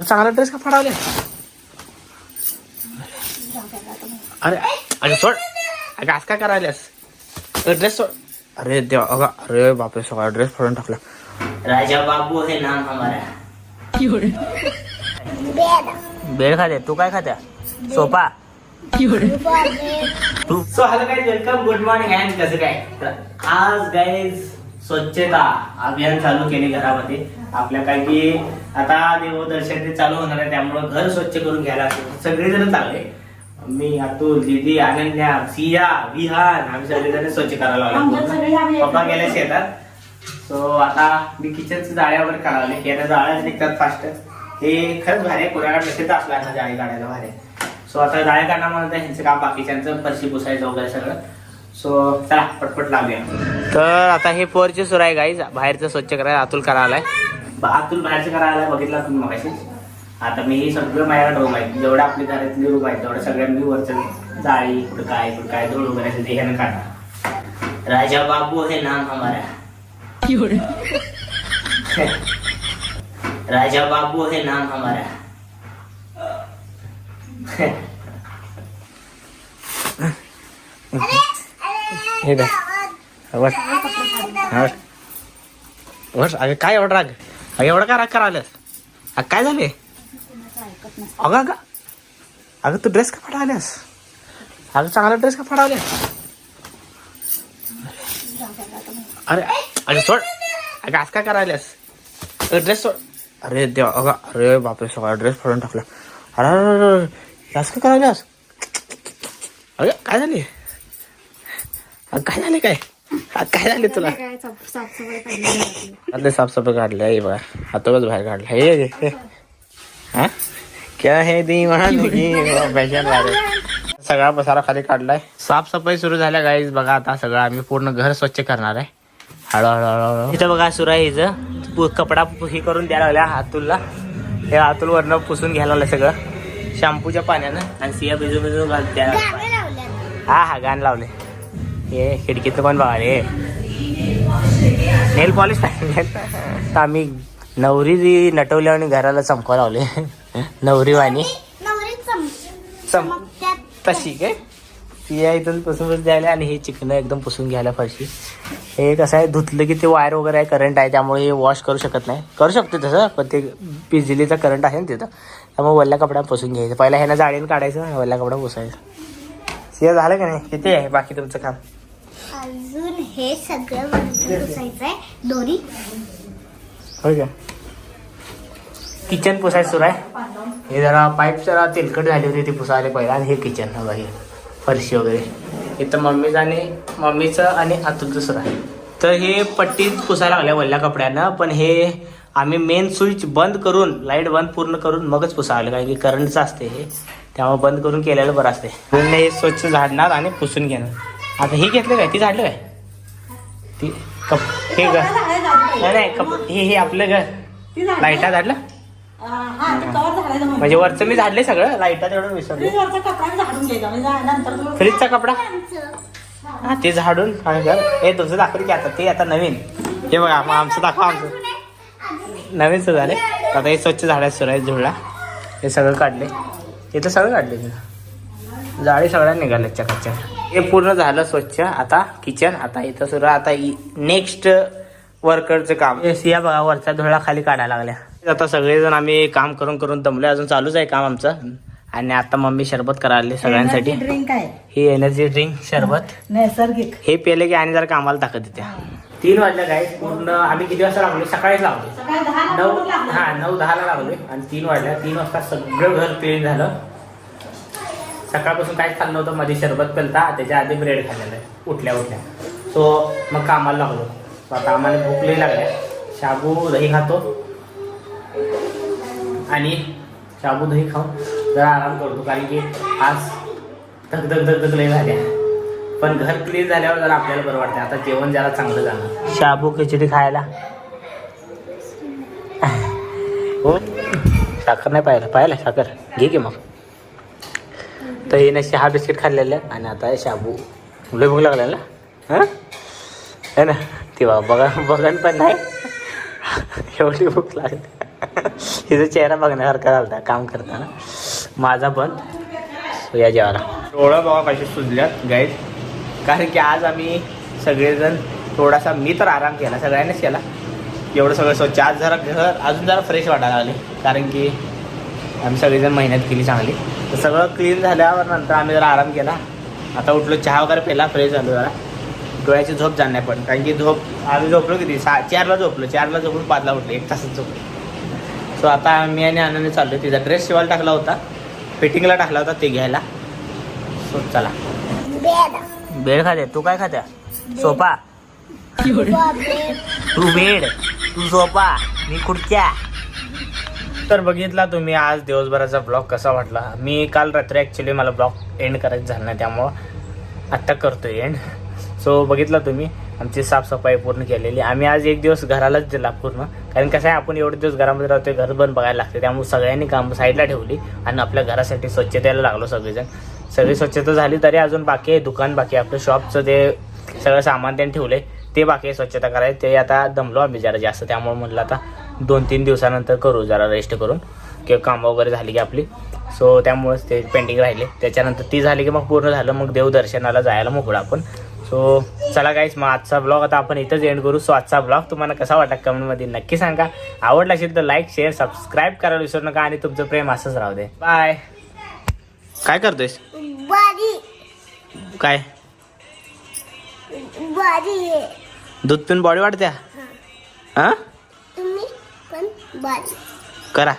चांगला ड्रेस का फाडावले अरे अरे सोड. अगं आज काय करायलास ड्रेस सोड. अरे देवा अगं अरे बापरे सगळा ड्रेस फाडून टाकला. राजा बाबू है नाम हमारा. बेळ खाते तू काय खात्या सोपा. तू. So hello guys welcome good morning and कसं काय? तर आज गाईज स्वच्छता अभियान चालू केले घरामध्ये. आपल्या काय की आता देवदर्शन ते चालू होणार आहे त्यामुळं घर स्वच्छ करून घ्यायला. सगळेजण चालले. मी अतुल दीदी अनन्या सिया विहान आम्ही सगळेजण स्वच्छ करायला लागलो. पप्पा गेले शेतात. सो आता मी किचनचं जाळ्यावर काढावले हे ना जाळ्या निघतात फास्ट हे खरंच भारी आहे. कोणाकडे नसेल असला ना जाळी काढायला भारी. सो आता जाळ्या काढण्यामध्ये ह्यांचं काम बाकीच्यांचं फरशी पुसायचं वगैरे सगळं. सो चला पटपट लागूया. तर आता हे पोरचे सुरू आहे गाईज बाहेरचं स्वच्छ करायला अतुल करायला आलाय आतून बाहेरचं करायला बघितला तुम्ही मगाशी? आता मी हे सगळं माझ्याकडे रूम आहे. जेवढं आपली घरातली रूम आहे तेवढं सगळ्या मी वरचं जाळी कुठं काय कुठं काय धूळ वगैरे असेल ते ह्यानं काढा राजा बाबू है नाम हमारा. राजा बाबू है नाम हमारा. हे वर वर. अगं काय एवढं राग? अगं एवढं काय राग करायलास अगं काय झाले? अगं अगं. अगं तू ड्रेस का फाडावल्यास अगं चांगला ड्रेस का फाडावल्यास अरे अरे सोड. अगं आज काय करायलास? ड्रेस सोड. अरे देवा अगं अरे बापरे सगळा ड्रेस फाडून टाकला. अरे अरे, अरे, काय करायलास? अगं काय झाले? अगं, काय झाले काय? काय झाले तुला? काय साफ- साफसफाई पाहिजे घरातली. आतले साफसफाई काढले हे बघा. हातोच बाहेर काढला. हे हे, क्या हे दिवान फॅशन सगळा पसारा खाली काढलाय. साफसफाई सुरू झाल्या गाईज बघा आता सगळं आम्ही पूर्ण घर स्वच्छ करणार आहे. हळूहळू हळूहळू इथं बघा सुरू आहे हिचं पु- कपडा पु- हे करून द्यायला लागल्या हातूलला हे हातूल वरनं पुसून घ्यायला लागलं सगळं. शॅम्पूच्या पाण्यानं आणि सिया बिजू बिजू घाल द्यायला हा हा गाण लावले. हे। खिडकीतलं पण बघा रे नेल पॉलिश तर आम्ही नवरी जी नटवली आणि घराला चमकाव लावले. नवरी वाणी. चम तशी काय? ती इथून पुसून द्यायला आणि हे चिकन एकदम पुसून घ्यायला फरशी. हे कसं आहे धुतलं की ते वायर वगैरे आहे करंट आहे त्यामुळे हे वॉश करू शकत नाही. करू शकते तसं पण ते बिजलीचा करंट आहे ना तिथं. त्यामुळे वल्ल्या कपडा पुसून घ्यायचं. पहिला ह्यानं जाळीनं काढायचं वल्ल्या कपडा पुसायचं. सिया झालं का नाही? किती आहे बाकी तुमचं काम? अजून हे सगळं वरती पुसायचं दोरी. हो का किचन पुसायचं सुरू आहे. हे जरा पाईप जरा तेलकट झाली होती ती पुसायला पहिला आणि हे किचन हवं हे फरशी वगैरे. इथं मम्मीचं आणि मम्मीचं आणि अतुलचं सुरू आहे. तर हे पट्टी पुसायला लागल्या वल्ल्या कपड्यानं पण हे आम्ही मेन स्विच बंद करून लाइट बंद पूर्ण करून मगच पुसावलं कारण की करंटचं असते हे. त्यामुळे बंद करून केलेलं बरं असते हे स्वच्छ झाडणार आणि पुसून घेणार. आता हे घेतलं काय? ती झाडलं काय? ती कप हे घर. नाही नाही कप हे हे आपलं घर. लाईटा झाडलं? म्हणजे वरचं मी झाडले सगळं लाईटा तेवढं विसरले. फ्रीजचा कपडा? हा. ते झाडून हे तुमचं दाखवलं की आता ते आता नवीन. हे बघा मग आमचं दाखवा आमचं. नवीन सुरू झाले आता हे स्वच्छ झाडायचं सुरू आहे झुळला हे सगळं काढले हे तर सगळं काढले तिथं. जाळी सगळ्या निघाल्या चकाच्या हे पूर्ण झालं स्वच्छ. आता किचन आता इथं सुरू. आता नेक्स्ट वर्करचं काम. सिया बघा वरच्या धुळा खाली काढायला लागल्या. आता सगळेजण आम्ही काम करून करून दमले अजून चालूच आहे काम आमचं. आणि आता मम्मी सरबत करायला सगळ्यांसाठी. ड्रिंक आहे. ही एनर्जी ड्रिंक सरबत नैसर्गिक. हे पेले की आणि जरा कामाला ताकद येते तीन वाजल्या काय पूर्ण आम्ही किती वाजता लागलो सकाळीच लागलो नऊ हा नऊ दहाला लागलोय. आणि तीन वाजल्या. तीन वाजता सगळं घर क्लीन झालं. सकाळपासून काहीच खाल्लं नव्हतं मध्ये शरबत पेलता त्याच्या आधी ब्रेड खाल्लेलं आहे उठल्या उठल्या. सो मग कामाला लागलो. आता आम्हाला भूक लई लागल्या शाबू दही खातो. आणि शाबू दही खाऊन जरा आराम करतो कारण की आज धग धग धग धग लई झाल्या पण घर क्लीन झाल्यावर जरा आपल्याला बरं वाटतं आता जेवण जरा चांगलं झालं शाबू खिचडी खायला. हो. साखर नाही पाहिलं पाहिलं साखर. घे की मग. तर हिने शहा बिस्किट खाल्लेलं आणि आता शाबू. लय भूक लागलेला हां? है ना? तेव्हा बघा बघन पण नाही. एवढी भूक लागली. हिचा चेहरा बघण्यासारखा झाला काम करताना. माझा पण. या जेवाला डोळं बघा कशी सुजल्यात गाईज कारण की आज आम्ही सगळेजण थोडासा मी तर आराम केला सगळ्यांनीच केला. एवढं सगळं स्वच्छ. आज जरा घर अजून जरा फ्रेश वाटायला लागले. कारण की आम्ही सगळेजण मेहनत केली चांगली. तर सगळं क्लीन झाल्यावर नंतर आम्ही जरा आराम केला. आता उठलो चहा वगैरे पेला फ्रेश झालो जरा. डोळ्याची झोप जाणार पण कारण की झोप आम्ही झोपलो किती? सा चारला झोपलो. चारला झोपून पाचला उठलो एक तासच झोपलो. सो आता मी आणि आनंद चाललो तिचा ड्रेस शिवायला टाकला होता. फिटिंगला टाकला होता ते घ्यायला. सो चला. बेड. खाते. तू काय खात्या बेड. तू बेड. तू सोफा. मी खुर्च्या. तर बघितला तुम्ही आज दिवसभराचा ब्लॉग कसा वाटला? मी काल रात्री ॲक्च्युली मला ब्लॉग एंड करायचं झालं नाही त्यामुळं आत्ता करतोय एंड सो बघितला तुम्ही आमची साफसफाई पूर्ण केलेली. आम्ही आज एक दिवस घरालाच दिला पूर्ण. कारण कसं आहे आपण एवढे दिवस घरामध्ये राहतोय घर बंद बघायला लागते त्यामुळे सगळ्यांनी काम साईडला ठेवली आणि आपल्या घरासाठी स्वच्छतेला लागलो सगळेजण. सगळी स्वच्छता झाली तरी अजून बाकी आहे दुकान बाकी आपलं शॉपचं ते सगळं सामान त्यांनी ठेवलंय ते बाकी स्वच्छता करायचं ते आता दमलो आम्ही जरा जास्त त्यामुळे म्हटलं आता दोन तीन दिवसानंतर करू जरा रेस्ट करून. किंवा कामं वगैरे झाली की आपली. सो त्यामुळेच ते पेंटिंग राहिले. त्याच्यानंतर ती झाली की मग पूर्ण झालं मग देवदर्शनाला जायला मोकळा आपण. सो चला गाईस मग आजचा ब्लॉग आता आपण इथंच एंड करू. सो आजचा ब्लॉग तुम्हाला कसा वाटला कमेंटमध्ये नक्की सांगा. आवडला असेल तर लाईक शेअर सबस्क्राईब करायला विसरू नका आणि तुमचं प्रेम असंच राहू दे. बाय काय करतोयस? काय? दूध पिऊन बॉडी वाढत्या? हां? बाय करा.